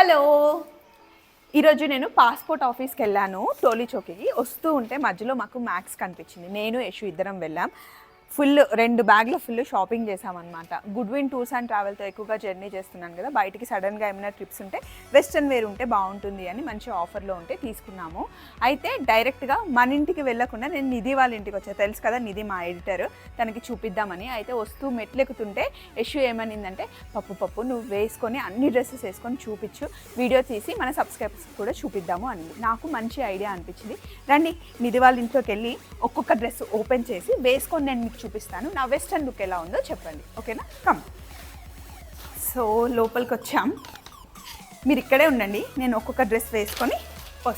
Hello. ఈరోజు నేను passport ఆఫీస్కి వెళ్ళాను. టోలీ చౌకీకి వస్తూ ఉంటే మధ్యలో మాకు మ్యాక్స్ కనిపించింది. నేను యశు ఇద్దరం వెళ్ళాం. ఫుల్ రెండు బ్యాగ్లు ఫుల్ షాపింగ్ చేసామన్నమాట గుడ్ విన్ టూర్స్ అండ్ ట్రావెల్తో ఎక్కువగా జర్నీ చేస్తున్నాను కదా బయటికి సడన్గా ఏమైనా ట్రిప్స్ ఉంటే వెస్ట్రన్ వేర్ ఉంటే బాగుంటుంది అని మంచి ఆఫర్లో ఉంటే తీసుకున్నాము. అయితే డైరెక్ట్గా మన ఇంటికి వెళ్ళకుండా నేను నిధి వాళ్ళ ఇంటికి వచ్చా. తెలుసు కదా నిధి మా ఎడిటర్ తనకి చూపిద్దామని. అయితే వస్తూ మెట్లెక్కుతుంటే ఇష్యూ ఏమనిందంటే పప్పు పప్పు నువ్వు వేసుకొని అన్ని డ్రెస్సెస్ వేసుకొని చూపించు. వీడియో తీసి మన సబ్స్క్రైబర్స్ కూడా చూపిద్దాము అని నాకు మంచి ఐడియా అనిపించింది. రండి నిధి వాళ్ళ ఇంట్లోకి వెళ్ళి ఒక్కొక్క డ్రెస్ ఓపెన్ చేసి వేసుకొని నేను చూపిస్తాను. నా వెస్ట్రన్ లుక్ ఎలా ఉందో చెప్పండి. ఓకేనా? కమ్ సో లోపలికి వచ్చాం మీరు ఇక్కడే ఉండండి. నేను ఒక్కొక్క డ్రెస్ వేసుకొని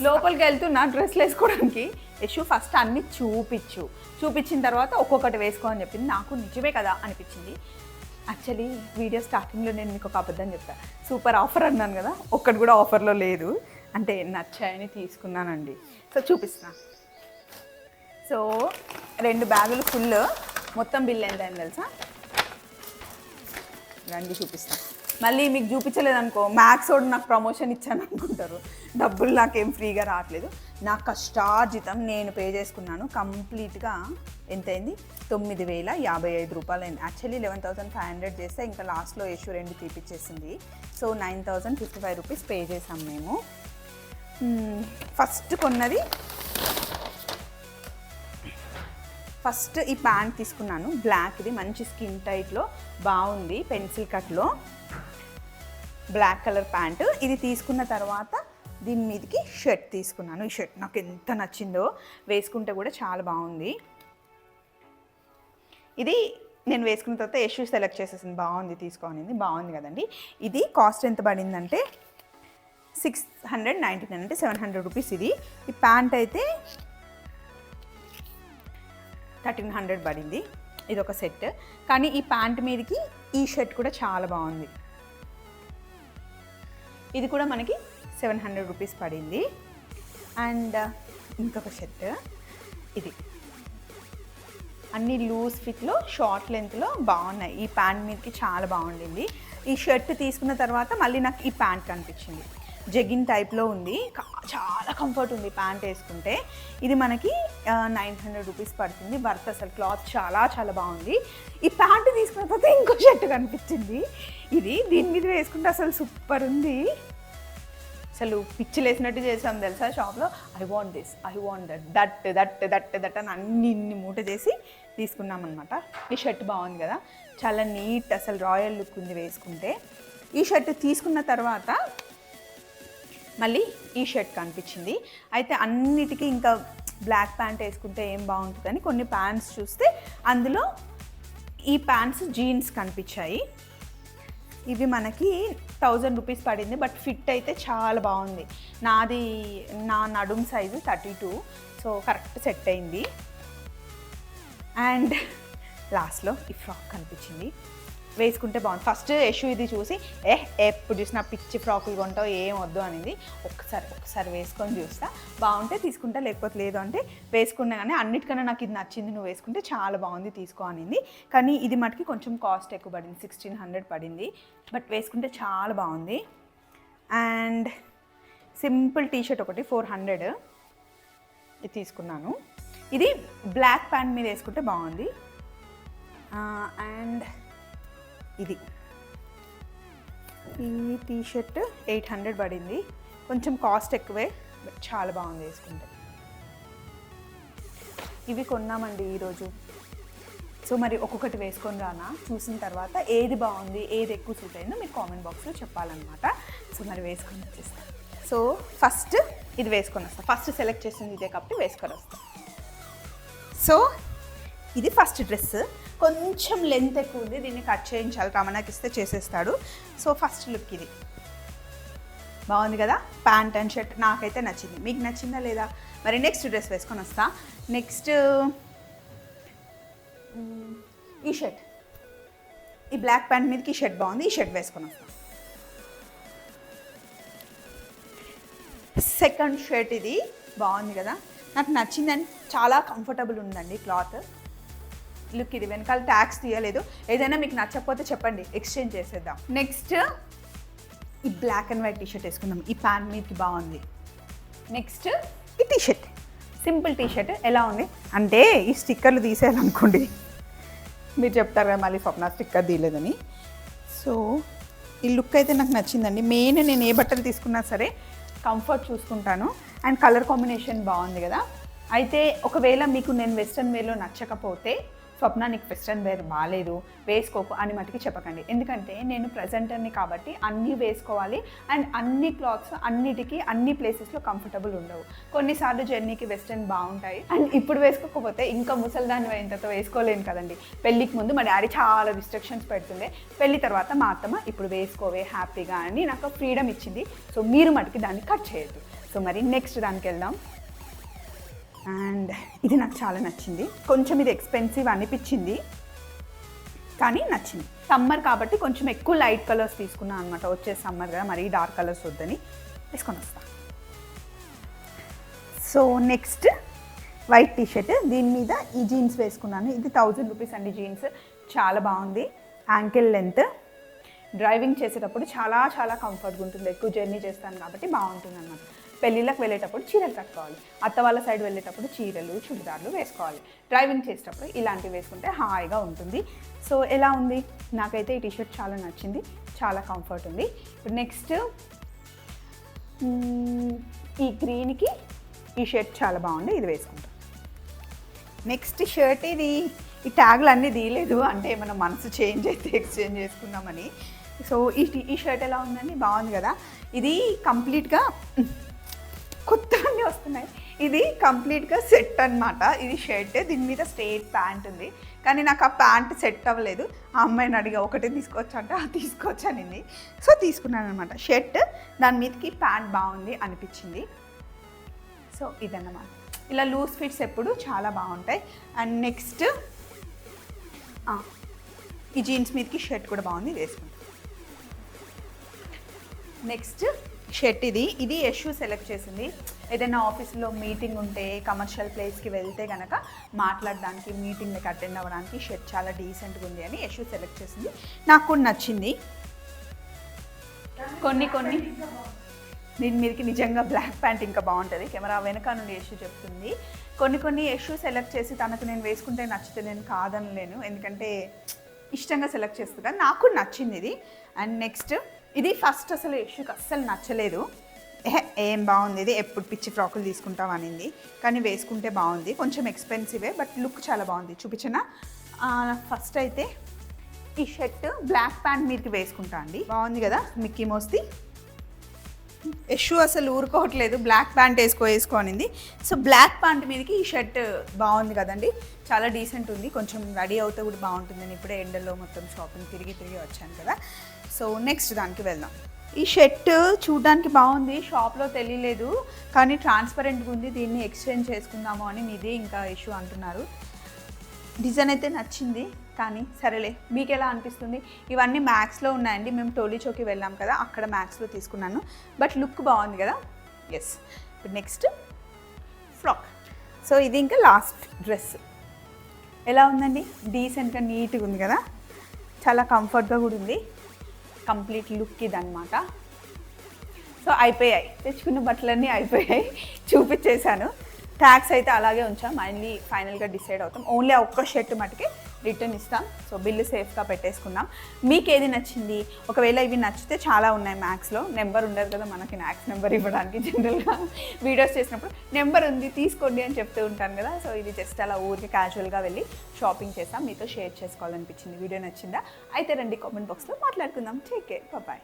లోపలికి వెళ్తున్నా డ్రెస్లు వేసుకోవడానికి యశు ఫస్ట్ అన్ని చూపించు. చూపించిన తర్వాత ఒక్కొక్కటి వేసుకో అని చెప్పింది. నాకు నిజమే కదా అనిపించింది. యాక్చువల్లీ వీడియో స్టార్టింగ్లో నేను మీకు ఒక అబద్ధం చెప్తా. సూపర్ ఆఫర్ అన్నాను కదా. ఒక్కటి కూడా ఆఫర్లో లేదు. అంటే నచ్చాయని తీసుకున్నానండి. సో చూపిస్తున్నా సో రెండు బ్యాగులు ఫుల్ మొత్తం బిల్ ఎంత అయింది తెలుసా? రండి చూపిస్తాం. మళ్ళీ మీకు చూపించలేదనుకో మ్యాథ్స్ వాడు నాకు ప్రమోషన్ ఇచ్చాను అనుకుంటారు. డబ్బులు నాకేం ఫ్రీగా రావట్లేదు. నా కష్టార్జితం నేను పే చేసుకున్నాను. కంప్లీట్గా ఎంత అయింది? తొమ్మిది వేల యాభై ఐదు రూపాయలు అయింది actually eleven thousand five hundred చేస్తే ఇంకా లాస్ట్లో ఇష్యూ రెండు తీపిచ్చేసింది. So nine thousand fifty five rupees pay చేసాం మేము. Hmm, ఫస్ట్ కొన్నది ఫస్ట్ ఈ ప్యాంట్ తీసుకున్నాను. బ్లాక్ ఇది మంచి స్కిన్ టైట్లో బాగుంది పెన్సిల్ కట్లో బ్లాక్ కలర్ ప్యాంటు. ఇది తీసుకున్న తర్వాత దీని మీదకి షర్ట్ తీసుకున్నాను. ఈ షర్ట్ నాకు ఎంత నచ్చిందో వేసుకుంటే కూడా చాలా బాగుంది. ఇది నేను వేసుకున్న తర్వాత యశు సెలెక్ట్ చేసేసింది. బాగుంది తీసుకోనింది బాగుంది కదండి. ఇది కాస్ట్ ఎంత పడిందంటే సిక్స్ హండ్రెడ్ నైంటీ నైన్ అంటే సెవెన్ హండ్రెడ్ రూపీస్ ఇది. ఈ ప్యాంట్ అయితే థర్టీన్ హండ్రెడ్ పడింది. ఇది ఒక సెట్. కానీ ఈ ప్యాంట్ మీదకి ఈ షర్ట్ కూడా చాలా బాగుంది. ఇది కూడా మనకి సెవెన్ హండ్రెడ్ రూపీస్ పడింది. అండ్ uh, ఇంకొక షర్ట్. ఇది. అన్ని లూజ్ ఫిట్లో షార్ట్ లెంత్లో బాగున్నాయి. ఈ ప్యాంట్ మీదకి చాలా బాగుండింది. ఈ షర్ట్ తీసుకున్న తర్వాత మళ్ళీ నాకు ఈ ప్యాంట్ కనిపించింది. జగిన్ టైప్లో ఉంది. చాలా కంఫర్ట్ ఉంది ప్యాంట్ వేసుకుంటే. ఇది మనకి నైన్ హండ్రెడ్ రూపీస్ పడుతుంది. వర్త్ అసలు క్లాత్ చాలా చాలా బాగుంది. ఈ ప్యాంట్ తీసుకున్న తర్వాత ఇంకో షర్ట్ కనిపించింది. ఇది దీని మీద వేసుకుంటే అసలు సూపర్ ఉంది. అసలు పిచ్చిలేసినట్టు చేసాం తెలుసా షాప్లో? I want this I want that that that that that అని అన్ని ఇన్ని మూట చేసి తీసుకున్నాం అనమాట ఈ షర్ట్ బాగుంది కదా. చాలా నీట్ అసలు రాయల్ లుక్ ఉంది వేసుకుంటే. ఈ షర్ట్ తీసుకున్న తర్వాత మళ్ళీ ఈ షర్ట్ కనిపించింది. అయితే అన్నిటికీ ఇంకా బ్లాక్ ప్యాంట్ వేసుకుంటే ఏం బాగుంటుందని కొన్ని ప్యాంట్స్ చూస్తే అందులో ఈ ప్యాంట్స్ జీన్స్ కనిపించాయి. ఇవి మనకి థౌజండ్ రూపీస్ పడింది బట్ ఫిట్ అయితే చాలా బాగుంది. నాది నా నడుం size thirty two so correct set అయింది. అండ్ లాస్ట్లో ఈ ఫ్రాక్ కనిపించింది. వేసుకుంటే బాగుంది. ఫస్ట్ యశు ఇది చూసి ఏ ఎప్పుడు చూసినా పిచ్చి ఫ్రాకులు కొంటావు ఏం వద్దు అనేది ఒక్కసారి ఒక్కసారి వేసుకొని చూస్తా. బాగుంటే తీసుకుంటా లేకపోతే లేదు అంటే వేసుకున్నా కానీ అన్నిటికన్నా నాకు ఇది నచ్చింది నువ్వు వేసుకుంటే చాలా బాగుంది తీసుకో అనింది. కానీ ఇది మటుకి కొంచెం కాస్ట్ ఎక్కువ పడింది సిక్స్టీన్ హండ్రెడ్ పడింది. బట్ వేసుకుంటే చాలా బాగుంది. అండ్ సింపుల్ టీషర్ట్ ఒకటి ఫోర్ హండ్రెడ్ ఇది తీసుకున్నాను. ఇది బ్లాక్ ప్యాంట్ మీద వేసుకుంటే బాగుంది. Uh, అండ్ ఇది. ఈ టీ షర్ట్ ఎయిట్ హండ్రెడ్ పడింది. కొంచెం కాస్ట్ ఎక్కువే బట్ చాలా బాగుంది వేసుకుంటే. ఇవి కొన్నామండి ఈరోజు. సో మరి ఒక్కొక్కటి వేసుకొని రానా? చూసిన తర్వాత ఏది బాగుంది ఏది ఎక్కువ సూట్ అయిందో మీరు కామెంట్ బాక్స్లో చెప్పాలన్నమాట. సో మరి వేసుకొని వచ్చేస్తాను సో ఫస్ట్ ఇది వేసుకొని వస్తాను ఫస్ట్ సెలెక్ట్ చేసింది ఇదే కాబట్టి వేసుకొని వస్తాను సో ఇది ఫస్ట్ డ్రెస్ కొంచెం లెంత్ ఎక్కువ ఉంది. దీన్ని కట్ చేయించాలి. రమణకి ఇస్తే చేసేస్తాడు. సో ఫస్ట్ లుక్ ఇది. బాగుంది కదా? ప్యాంట్ అండ్ షర్ట్ నాకైతే నచ్చింది. మీకు నచ్చిందా లేదా? మరి నెక్స్ట్ డ్రెస్ వేసుకొని వస్తా. నెక్స్ట్ ఈ షర్ట్ ఈ బ్లాక్ ప్యాంట్ మీదకి ఈ షర్ట్ బాగుంది. ఈ షర్ట్ వేసుకొని వస్తా. సెకండ్ షర్ట్ ఇది. బాగుంది కదా? నాకు నచ్చిందని చాలా కంఫర్టబుల్ ఉందండి క్లాత్ లుక్ ఇది వెనకాల ట్యాక్స్ తీయలేదు. ఏదైనా మీకు నచ్చకపోతే చెప్పండి ఎక్స్చేంజ్ చేసేద్దాం. నెక్స్ట్ ఈ బ్లాక్ అండ్ వైట్ టీషర్ట్ వేసుకుందాం. ఈ ప్యాంట్ మీదకి బాగుంది. నెక్స్ట్ ఈ టీషర్ట్ సింపుల్ టీషర్ట్ ఎలా ఉంది? అంటే ఈ స్టిక్కర్లు తీసేయాలనుకోండి. మీరు చెప్తారు కదా మళ్ళీ స్వప్న స్టిక్కర్ తీయలేదని. సో ఈ లుక్ అయితే నాకు నచ్చిందండి. మెయిన్ నేను ఏ బట్టలు తీసుకున్నా సరే కంఫర్ట్ చూసుకుంటాను. అండ్ కలర్ కాంబినేషన్ బాగుంది కదా. అయితే ఒకవేళ మీకు నేను వెస్ట్రన్ వేలో నచ్చకపోతే స్వప్న నీకు వెస్ట్రన్ వేర్ బాగాలేదు వేసుకోకు అని మటుకి చెప్పకండి. ఎందుకంటే నేను ప్రజెంటర్ని కాబట్టి అన్నీ వేసుకోవాలి అండ్ అన్ని క్లాత్స్ అన్నిటికీ అన్ని ప్లేసెస్లో కంఫర్టబుల్ ఉండవు. కొన్నిసార్లు జర్నీకి వెస్ట్రన్ బాగుంటాయి అండ్ ఇప్పుడు వేసుకోకపోతే ఇంకా ముసల్దాన్ని అయినంతతో వేసుకోలేను కదండి. పెళ్ళికి ముందు మా డాడీ చాలా రిస్ట్రిక్షన్స్ పెడుతుండే. పెళ్ళి తర్వాత మా అత్తమ్మ ఇప్పుడు వేసుకోవే హ్యాపీగా అని నాకు ఫ్రీడమ్ ఇచ్చింది. సో మీరు మటుకి దాన్ని కట్ చేయొద్దు. సో మరి నెక్స్ట్ దానికి వెళ్దాం అండ్ ఇది నాకు చాలా నచ్చింది. కొంచెం ఇది ఎక్స్పెన్సివ్ అనిపించింది కానీ నచ్చింది. సమ్మర్ కాబట్టి కొంచెం ఎక్కువ లైట్ కలర్స్ తీసుకున్నాను అనమాట వచ్చే సమ్మర్ కదా మరీ డార్క్ కలర్స్ వద్దని వేసుకొని వస్తాను సో నెక్స్ట్ వైట్ టీషర్ట్ దీని మీద ఈ జీన్స్ వేసుకున్నాను. ఇది థౌజండ్ రూపీస్ అండి జీన్స్ చాలా బాగుంది. యాంకిల్ లెంత్ డ్రైవింగ్ చేసేటప్పుడు చాలా చాలా కంఫర్ట్గా ఉంటుంది. ఎక్కువ జర్నీ చేస్తాను కాబట్టి బాగుంటుంది అనమాట పెళ్ళిళ్ళకి వెళ్ళేటప్పుడు చీరలు కట్టుకోవాలి. అత్త వాళ్ళ సైడ్ వెళ్ళేటప్పుడు చీరలు చుడిదార్లు వేసుకోవాలి. డ్రైవింగ్ చేసేటప్పుడు ఇలాంటివి వేసుకుంటే హాయిగా ఉంటుంది. సో ఎలా ఉంది? నాకైతే ఈ టీషర్ట్ చాలా నచ్చింది. చాలా కంఫర్ట్ ఉంది. ఇప్పుడు నెక్స్ట్ ఈ గ్రీన్కి ఈ షర్ట్ చాలా బాగుంది. ఇది వేసుకుంటాం. నెక్స్ట్ షర్ట్ ఇది. ఈ ట్యాగ్లు అన్నీ తీయలేదు. అంటే మన మనసు చేంజ్ అయితే ఎక్స్చేంజ్ చేసుకుందామని. సో ఈ ఈ షర్ట్ ఎలా ఉందండి? బాగుంది కదా. ఇది కంప్లీట్గా కొత్తవన్నీ వస్తున్నాయి. ఇది కంప్లీట్గా సెట్ అన్నమాట. ఇది షర్ట్ దీని మీద స్ట్రేట్ ప్యాంట్ ఉంది. కానీ నాకు ఆ ప్యాంట్ సెట్ అవ్వలేదు. ఆ అమ్మాయిని అడిగా ఒకటే తీసుకోవచ్చు? అది ఆ సో తీసుకున్నాను అనమాట షర్ట్ దాని మీదకి ప్యాంట్ బాగుంది అనిపించింది. సో ఇదన్నమాట. ఇలా లూజ్ ఫిట్స్ ఎప్పుడు చాలా బాగుంటాయి. అండ్ నెక్స్ట్ ఈ జీన్స్ మీదకి షర్ట్ కూడా బాగుంది వేసుకుంటాను నెక్స్ట్ షర్ట్ ఇది ఇది యశు సెలెక్ట్ చేసింది. ఏదైనా ఆఫీస్లో మీటింగ్ ఉంటే కమర్షియల్ ప్లేస్కి వెళ్తే కనుక మాట్లాడడానికి మీటింగ్కి అటెండ్ అవ్వడానికి షర్ట్ చాలా డీసెంట్గా ఉంది అని యశు సెలెక్ట్ చేసింది. నాకు కూడా నచ్చింది. కొన్ని కొన్ని. దీని మీదకి నిజంగా బ్లాక్ ప్యాంట్ ఇంకా బాగుంటుంది. కెమెరా వెనక నుండి యశు చెప్తుంది. కొన్ని కొన్ని యశు సెలెక్ట్ చేసి తనకు నేను వేసుకుంటే నచ్చితే నేను కాదనలేను. ఎందుకంటే ఇష్టంగా సెలెక్ట్ చేస్తుంది. కానీ నాకు నచ్చింది ఇది. అండ్ నెక్స్ట్ ఇది ఫస్ట్ అసలు యశుకి అస్సలు నచ్చలేదు. ఏం బాగుంది ఇది? ఎప్పుడు పిచ్చి ఫ్రాకులు తీసుకుంటాం అనింది. కానీ వేసుకుంటే బాగుంది. కొంచెం ఎక్స్పెన్సివే బట్ లుక్ చాలా బాగుంది. చూపించిన? ఫస్ట్ అయితే ఈ షర్ట్ బ్లాక్ ప్యాంట్ మీదకి వేసుకుంటా అండి. బాగుంది కదా మిక్కీ మోస్ది? యశు అసలు ఊరుకోవట్లేదు. బ్లాక్ ప్యాంట్ వేసుకో వేసుకో అనింది. సో బ్లాక్ ప్యాంట్ మీదకి ఈ షర్ట్ బాగుంది కదండి. చాలా డీసెంట్ ఉంది. కొంచెం రెడీ అవుతే కూడా బాగుంటుంది. నేను ఇప్పుడే ఎండలో మొత్తం షాపింగ్ తిరిగి తిరిగి వచ్చాను కదా. సో నెక్స్ట్ దానికి వెళ్దాం. ఈ షర్ట్ చూడడానికి బాగుంది షాప్లో తెలియలేదు కానీ ట్రాన్స్పరెంట్గా ఉంది దీన్ని ఎక్స్చేంజ్ చేసుకుందాము అని ఇది ఇంకా ఇష్యూ అంటున్నారు. డిజైన్ అయితే నచ్చింది కానీ సరేలే మీకు ఎలా అనిపిస్తుంది? ఇవన్నీ మ్యాక్స్లో ఉన్నాయండి మేము టోలీచోకి వెళ్ళాం కదా అక్కడ మ్యాక్స్లో తీసుకున్నాను. బట్ లుక్ బాగుంది కదా? ఎస్ ఇప్పుడు నెక్స్ట్ ఫ్రాక్ సో ఇది ఇంకా లాస్ట్ డ్రెస్ ఎలా ఉందండి? డీసెంట్గా నీట్గా ఉంది కదా? చాలా కంఫర్ట్గా కూడా ఉంది. కంప్లీట్ లుక్ ఇది అనమాట సో అయిపోయాయి. తెచ్చుకున్న బట్టలన్నీ అయిపోయాయి. చూపించేశాను ట్యాక్స్ అయితే అలాగే ఉంచాం. మళ్ళీ ఫైనల్గా డిసైడ్ అవుతాం. ఓన్లీ ఆ ఒక్క షర్ట్ మటుకి రిటర్న్ ఇస్తాం. సో బిల్లు సేఫ్గా పెట్టేసుకుందాం. మీకు ఏది నచ్చింది? ఒకవేళ ఇవి నచ్చితే చాలా ఉన్నాయి మ్యాక్స్లో. నెంబర్ ఉండదు కదా మనకి మ్యాక్స్ నెంబర్ ఇవ్వడానికి జనరల్గా. వీడియోస్ చేసినప్పుడు నెంబర్ ఉంది తీసుకోండి అని చెప్తూ ఉంటాను కదా. సో ఇది జస్ట్ అలా ఊరికి క్యాజువల్గా వెళ్ళి షాపింగ్ చేస్తాం మీతో షేర్ చేసుకోవాలనిపించింది. వీడియో నచ్చిందా? అయితే రండి కామెంట్ బాక్స్లో మాట్లాడుకుందాం. Take care. బాయ్